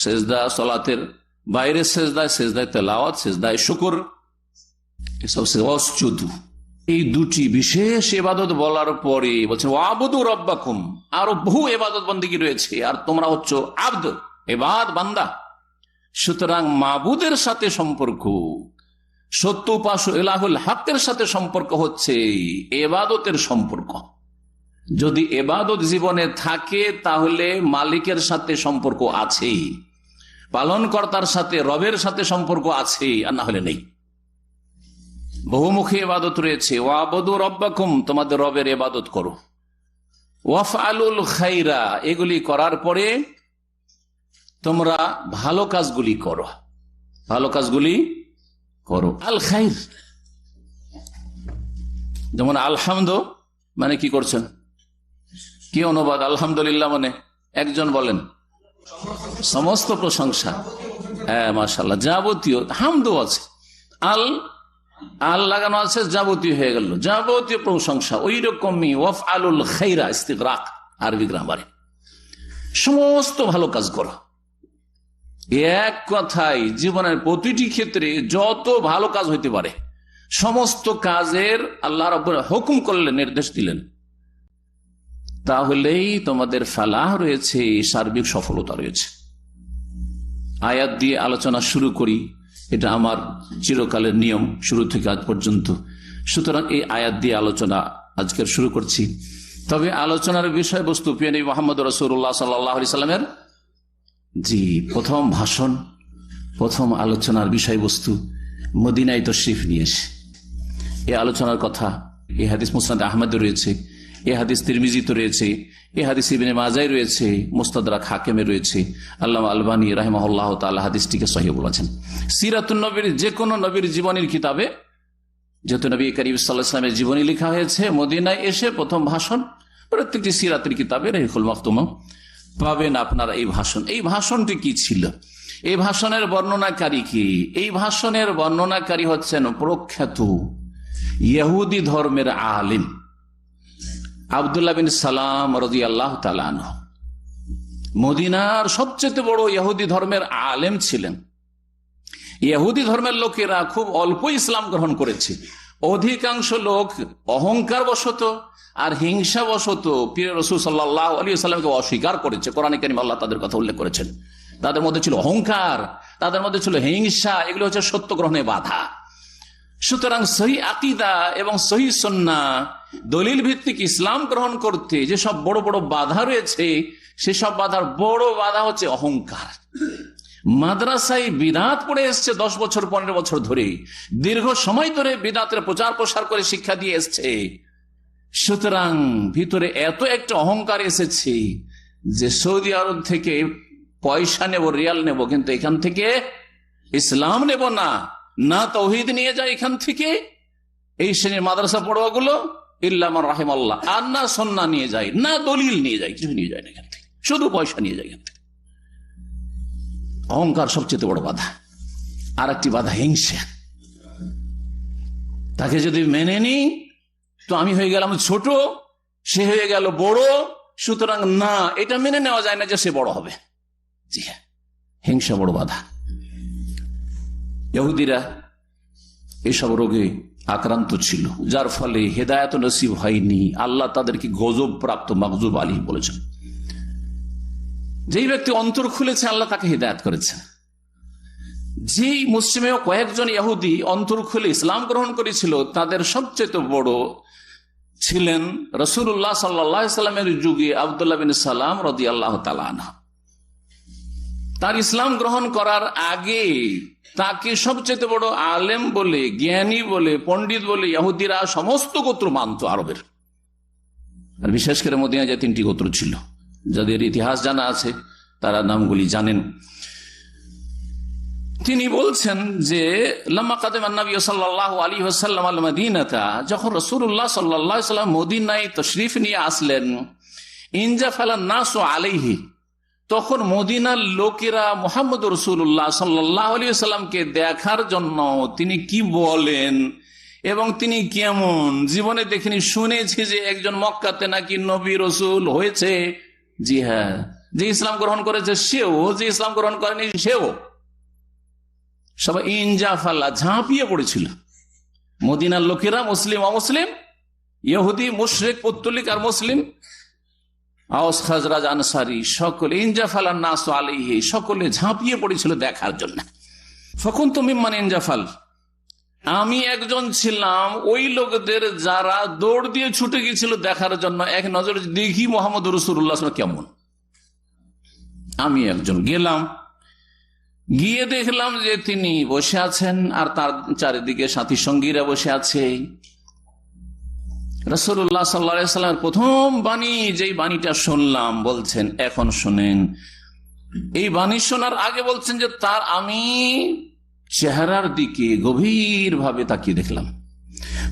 সেজদা, সলাতের বাইরের সেজদায় সেজদায় তেলাওয়াত, সেজদায় শুকুর। এসব অস্চুদু এই দুটি বিশেষ এবাদত বলার পরে বলছে আবদু রব্বাকুম। আরও বহু এবাদত বন্দিগি রয়েছে। আর তোমরা হচ্ছ আব্দ এবাদ বান্দা। সুতরাং মাবুদের সাথে সম্পর্ক, সত্য উপাস এলাহুল হাকের সাথে সম্পর্ক হচ্ছে এবাদতের সম্পর্ক। যদি এবাদত জীবনে থাকে, তাহলে মালিকের সাথে সম্পর্ক আছেই। পালনকর্তার সাথে, রবের সাথে সম্পর্ক আছে আর না হলে নেই। বহুমুখী এবাদত রয়েছে। ওয়াবদু রব্বাকুম, তোমাদের রবের এবাদত করো। ওয়াফ আলুল খাইরা, এগুলি করার পরে তোমরা ভালো কাজগুলি করো। ভালো কাজগুলি করো। আল খাইর। যেমন আলহামদ মানে কি করছেন? কি অনুবাদ? আলহামদুলিল্লাহ মানে একজন বলেন। সমস্ত প্রশংসা। হ্যাঁ মাসাল্লাহ যাবতীয়, হামদও আছে। আল আল লাগানো আছে, যাবতীয় হয়ে গেল। যাবতীয় প্রশংসা ওই রকমই ওয়ফ আলুল খাইরা ইস্তিকরাক আরবি গ্রামারে। সমস্ত ভালো কাজ করো। এক কথাই জীবনের প্রতিটি ক্ষেত্রে যত ভালো কাজ হইতে পারে, সমস্ত কাজের আল্লাহ রব হুকুম করলেন, নির্দেশ দিলেন। তাহলেই তোমাদের ফালাহ রয়েছে, সার্বিক সফলতা রয়েছে। আয়াত দিয়ে আলোচনা শুরু করি, এটা আমার চিরকালের নিয়ম, শুরু থেকে আজ পর্যন্ত। সুতরাং এই আয়াত দিয়ে আলোচনা আজকের শুরু করছি। তবে আলোচনার বিষয়বস্তু পিয়ানি মোহাম্মদ রসুল্লাহ সাল্লাহ সাল্লামের, জি, প্রথম ভাষণ, প্রথম আলোচনার বিষয়বস্তু, মদিনায় তশরিফ নিয়ে এসে। এই আলোচনার কথা এ হাদিস মুসনাদ আহমেদ রয়েছে। এ হাদিস তিরমিজিত রয়েছে, এ হাদিস ইবিনে মাজাই রয়েছে মুস্তাদরাক হাকেমে রয়েছে। আল্লাহ আলবানী রাহিমাহুল্লাহ তাল্লাহ হাদিসটিকে সহি বলেছেন। সিরাতুল নবীর যে কোনো নবীর জীবনীর কিতাবে, যেহেতু নবী করিম সাল্লাহ ইসলামের জীবনী লেখা হয়েছে, মদিনায় এসে প্রথম ভাষণ, প্রত্যেকটি সিরাতের কিতাবে রেহুল মাহতুমা পাবেন আপনারা এই ভাষণ। এই ভাষণটি কি ছিল? এই ভাষণের বর্ণনাকারী কি? এই ভাষণের বর্ণনাকারী হচ্ছেন প্রখ্যাত ইহুদি ধর্মের আলিম। আবদুল্লাহ বিন সালাম রাজি আল্লাহ মদিনার সবচেয়ে বড় ইহুদি ধর্মের আলেম ছিলেন। ইহুদি ধর্মের লোকেরা খুব অল্প ইসলাম গ্রহণ করেছে। অধিকাংশ লোক অহংকার বশত আর হিংসা বশত পীর রসুল সাল্লাহ আলী সাল্লামকে অস্বীকার করেছে। কোরআন করিম আল্লাহ তাদের কথা উল্লেখ করেছেন। তাদের মধ্যে ছিল অহংকার, তাদের মধ্যে ছিল হিংসা, এগুলো হচ্ছে সত্য গ্রহণে বাধা। সুতরাং সহি আকিদা এবং সহি সন্না দলিল ভিত্তিক ইসলাম গ্রহণ করতে যেসব বড় বড় বাধা রয়েছে সেসব বাধার বড় বাধা হচ্ছে অহংকার। মাদ্রাসায় বিদাত পড়ে এসছে দশ বছর, পনেরো বছর ধরে। দীর্ঘ সময় ধরে বিদাতের প্রচার প্রসার করে শিক্ষা দিয়ে এসছে। সুতরাং ভিতরে এত একটা অহংকার এসেছে যে সৌদি আরব থেকে পয়সা নেব, রিয়াল নেব, কিন্তু এখান থেকে ইসলাম নেব না। না তৌহিদ নিয়ে যায় এখান থেকে। এই শ্রেণির মাদ্রাসা পড়ুয়াগুলো ইল্লাম রাহিম আল্লাহ আর না সন্না নিয়ে যায়, না দলিল নিয়ে যায়, কিছু নিয়ে যায় না এখান থেকে। শুধু পয়সা নিয়ে যায় এখান থেকে। অহংকার সবচেয়ে বড় বাধা। আর একটি বাধা, হিংসা। তাকে যদি মেনে নি, তো আমি হয়ে গেলাম ছোট, সে হয়ে গেল বড়, সুতরাং না, এটা মেনে নেওয়া যায় না যে সে বড় হবে। জি হ্যাঁ হিংসা বড় বাধা। ইহুদিরা এসব রোগে আক্রান্ত ছিল, যার ফলে হেদায়ত নসিব হয়নি। আল্লাহ তাদেরকে গজব প্রাপ্ত মকজুব আলী বলেছেন। যেই ব্যক্তি অন্তর খুলেছে, আল্লাহ তাকে হৃদায়ত করেছে। যেই মুসলিমেও কয়েকজন ইহুদি অন্তর খুলে ইসলাম গ্রহণ করেছিল, তাদের সবচেয়ে বড় ছিলেন রসুল্লাহ সাল্লা সাল্লামের যুগে আবদুল্লাহ বিন সালাম রদি আল্লাহ তালা তার ইসলাম গ্রহণ করার আগে তাকে সবচেয়ে বড় আলেম বলে, জ্ঞানী বলে, পণ্ডিত বলে ইহুদিরা সমস্ত গোত্র মানত আরবের। আর বিশেষ করে মদিনা যে তিনটি গোত্র ছিল, যাদের ইতিহাস জানা আছে, তারা নামগুলি জানেন। তিনি বলছেন যে, লাম্মা কাদেম নবী সাল্লাহ আলী হাসাল্লাম আল মদিনাতা যখন রসুল্লাহ সাল্লাহ সাল্লাম মদিনায় তশরিফ নিয়ে আসলেন ইনজা ফালান নাস আলাইহি তখন মদিনার লোকেরা মোহাম্মদ রসুল্লাহ সাল্লাহ আলী সাল্লামকে দেখার জন্য তিনি কি বলেন এবং তিনি কেমন? জীবনে দেখিনি, শুনেছি যে একজন মক্কাতে নাকি নবী রসুল হয়েছে। জি হ্যাঁ। যে ইসলাম গ্রহণ করেছে সেও, যে ইসলাম গ্রহণ করেনি সেও। সবাই ইনজাফাল্লা ঝাঁপিয়ে পড়েছিল। মদিনার লোকেরা মুসলিম, অমুসলিম, ইহুদি, মুশরেক, পত্তলিক আর মুসলিম আওস খাজরাজ আনসারি, সকলে ইনজাফাল নাস আলিহি সকলে ঝাঁপিয়ে পড়েছিল দেখার জন্য। ফকুন তুমি মানে ইনজাফাল। আমি একজন ছিলাম, ওই লোকদের যারা দৌড় দিয়ে ছুটে গিয়েছিল দেখার জন্য, এক নজর দেখি মোহাম্মদ রসুল্লাহ কেমন। আমি একজন গেলাম, গিয়ে দেখলাম যে তিনি বসে আছেন, আর তার চারিদিকে সাথী সঙ্গীরা বসে আছে। রসুল্লাহ সাল্লামের প্রথম বাণী, যেই বাণীটা শুনলাম, বলছেন, এখন শোনেন। এই বাণী শোনার আগে বলছেন যে, তার আমি চেহারার দিকে গভীর ভাবে তাকিয়ে দেখলাম।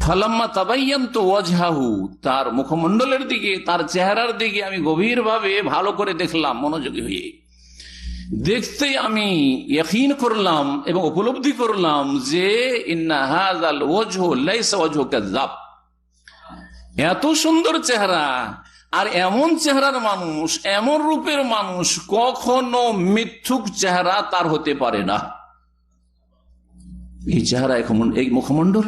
ফালাম্মা তাবাইয়ান তো ওয়াজহাহু, তার মুখমণ্ডলের দিকে, তার চেহারার দিকে আমি গভীর ভাবে ভালো করে দেখলাম, মনোযোগী হয়ে। দেখতে আমি ইয়কিন করলাম এবং উপলব্ধি করলাম যে, ইন্না হাযাল ওয়াজহু লাইসা ওয়াজহু কাযাব এত সুন্দর চেহারা। আর এমন চেহারার মানুষ, এমন রূপের মানুষ কখনো মিথ্যুক চেহারা তার হতে পারে না। এই চেহারা এখন এই মুখমণ্ডল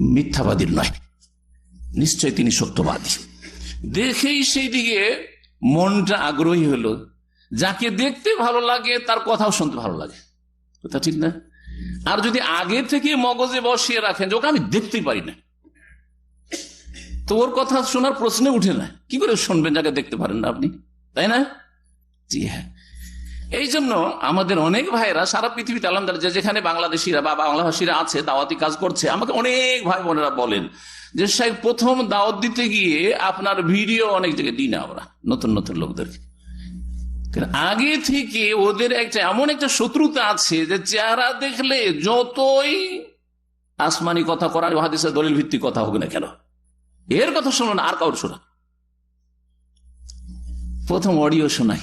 মিথ্যাবাদীর নয়। নিশ্চয় তিনি সত্যবাদী। দেখেই সেই দিকে মনটা আগ্রহী হলো। যাকে দেখতে ভালো লাগে, তার কথাও শুনতে ভালো লাগে। কথা ঠিক না? আর যদি আগে থেকে মগজে বসিয়ে রাখেন, যে ওকে আমি দেখতেই পারি না। তো ওর কথা শোনার প্রশ্নে উঠে না। কি করে শুনবেন যাকে দেখতে পারেন না আপনি? তাই না? জি হ্যাঁ। এই জন্য আমাদের অনেক ভাইরা সারা পৃথিবীতে আলহামদুলিল্লাহ যেখানে বাংলাদেশিরা বা বাংলাভাষীরা আছে, দাওয়াতি কাজ করছে, আমাকে অনেক ভাই বোনেরা বলেন যে, সাহেব, প্রথম দাওয়াত দিতে গিয়ে আপনার ভিডিও অনেক জায়গায় দিই না আমরা, নতুন নতুন লোকদেরকে। আগে থেকে ওদের একটা এমন একটা শত্রুতা আছে যে, চেহারা দেখলে যতই আসমানি কথা করার হাদিসের দলিল ভিত্তিক কথা হোক না কেন এর কথা শোনো না আর কাউর শোনা প্রথম অডিও শোনাই।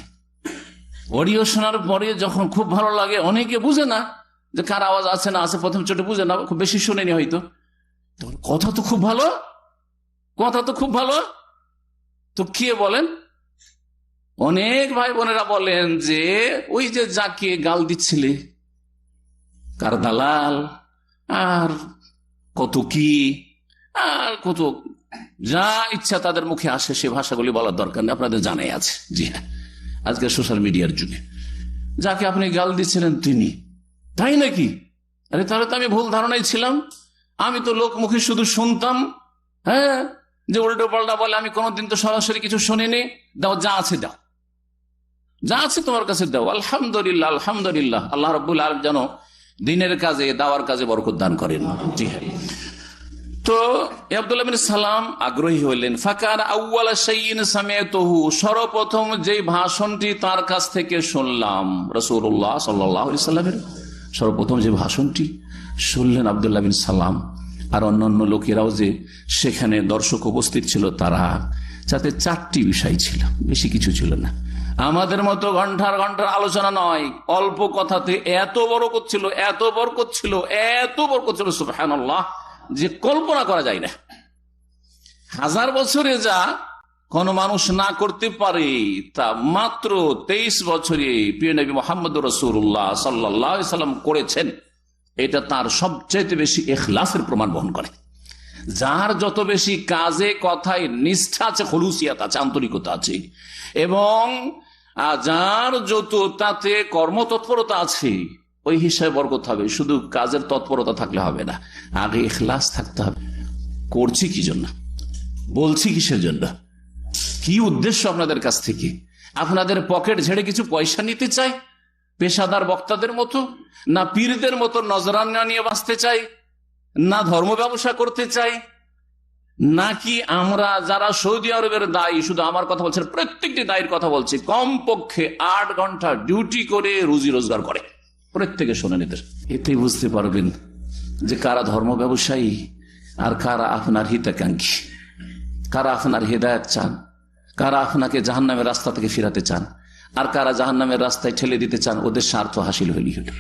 অডিও শোনার পরে যখন খুব ভালো লাগে, অনেকে বুঝে না যে কার আওয়াজ আছে না আছে, প্রথম চোটে বুঝে না, খুব বেশি শোনেনি হয়তো। কথা তো খুব ভালো, কথা তো খুব ভালো। তো কে বলেন? অনেক ভাই বোনেরা বলেন যে, ওই যে যাকে গাল দিচ্ছিলে, কার দালাল, আর কত কি, আর কত যা ইচ্ছা তাদের মুখে আসে, সে ভাষাগুলি বলার দরকার নেই, আপনাদের জানাই আছে। জি হ্যাঁ আজকে সোশ্যাল মিডিয়ার যুগে। যাকে আপনি গাল দিচ্ছিলেন তিনি, তাই নাকি? আরে তাহলে তো আমি ভুল ধারণায় ছিলাম। আমি তো লোক মুখে শুধু শুনতাম হ্যাঁ যে উল্টো পাল্টা বলে, আমি কোনোদিন তো সরাসরি কিছু শুনিনি। দাও, যা আছে দাও। যা আছে তোমার কাছে দাও। আলহামদুলিল্লাহ আলহামদুলিল্লাহ। আল্লাহ রব্বুল আলম যেন দিনের কাজে, দাওয়ার কাজে বরকত দান করেন। জি হ্যাঁ। তো আব্দুল্লাহ সালাম আগ্রহী হইলেন। ফাকার আউ্বালা সাইন সামেতহু সর্বপ্রথম যে ভাষণটি তার কাছ থেকে শুনলাম রসুল্লাহ সাল্লামের। সর্বপ্রথম যে ভাষণটি শুনলেন আবদুল্লাহ বিন সালাম, আর অন্যান্য লোকেরাও যে সেখানে দর্শক উপস্থিত ছিল তারা, যাতে চারটি বিষয় ছিল, বেশি কিছু ছিল না। আমাদের মতো ঘণ্টার ঘণ্টার আলোচনা নয়, অল্প কথাতে এত বড় করছিল এত বড় করছিল এত বড় করছিল সুফহান যে কল্পনা করা যায় না। হাজার বছরে যা কোন মানুষ না করতে পারে, তা মাত্র তেইশ বছরে প্রিয় নবী মোহাম্মদ রসুল্লাহ সাল্লাম করেছেন। এটা তার সবচেয়ে বেশি এখলাসের প্রমাণ বহন করে। যার যত বেশি কাজে, কথায় নিষ্ঠা আছে, খলুসিয়াত আছে, আন্তরিকতা আছে, এবং যার যত তাতে কর্মতৎপরতা আছে ওই হিসাবে বরকত হবে, শুধু কাজের তৎপরতা থাকলে হবে না, আগে এখলাস থাকতে হবে। করছি কি জন্য? বলছি কিসের জন্য? কি উদ্দেশ্য আপনাদের কাছ থেকে? আপনাদের পকেট ঝেড়ে কিছু পয়সা নিতে চাই পেশাদার বক্তাদের মতো? না পীরদের মতো নজরানা নিয়ে বাঁচতে চাই না ধর্ম ব্যবসা করতে চাই নাকি আমরা যারা সৌদি আরবের দায়ী, শুধু আমার কথা বলছেন, প্রত্যেকটি দায়ের কথা বলছি, কমপক্ষে আট ঘণ্টা ডিউটি করে রুজি রোজগার করে। প্রত্যেকে শোনেন এদের এতেই বুঝতে পারবেন যে কারা ধর্ম ব্যবসায়ী আর কারা আপনার হিতাকাঙ্ক্ষী। কারা আপনার হেদায়ত চান। কারা আপনাকে জাহান নামের রাস্তা থেকে ফিরাতে চান। আর কারা জাহান নামের রাস্তায় ঠেলে দিতে চান, ওদের স্বার্থ হাসিল হইলি হল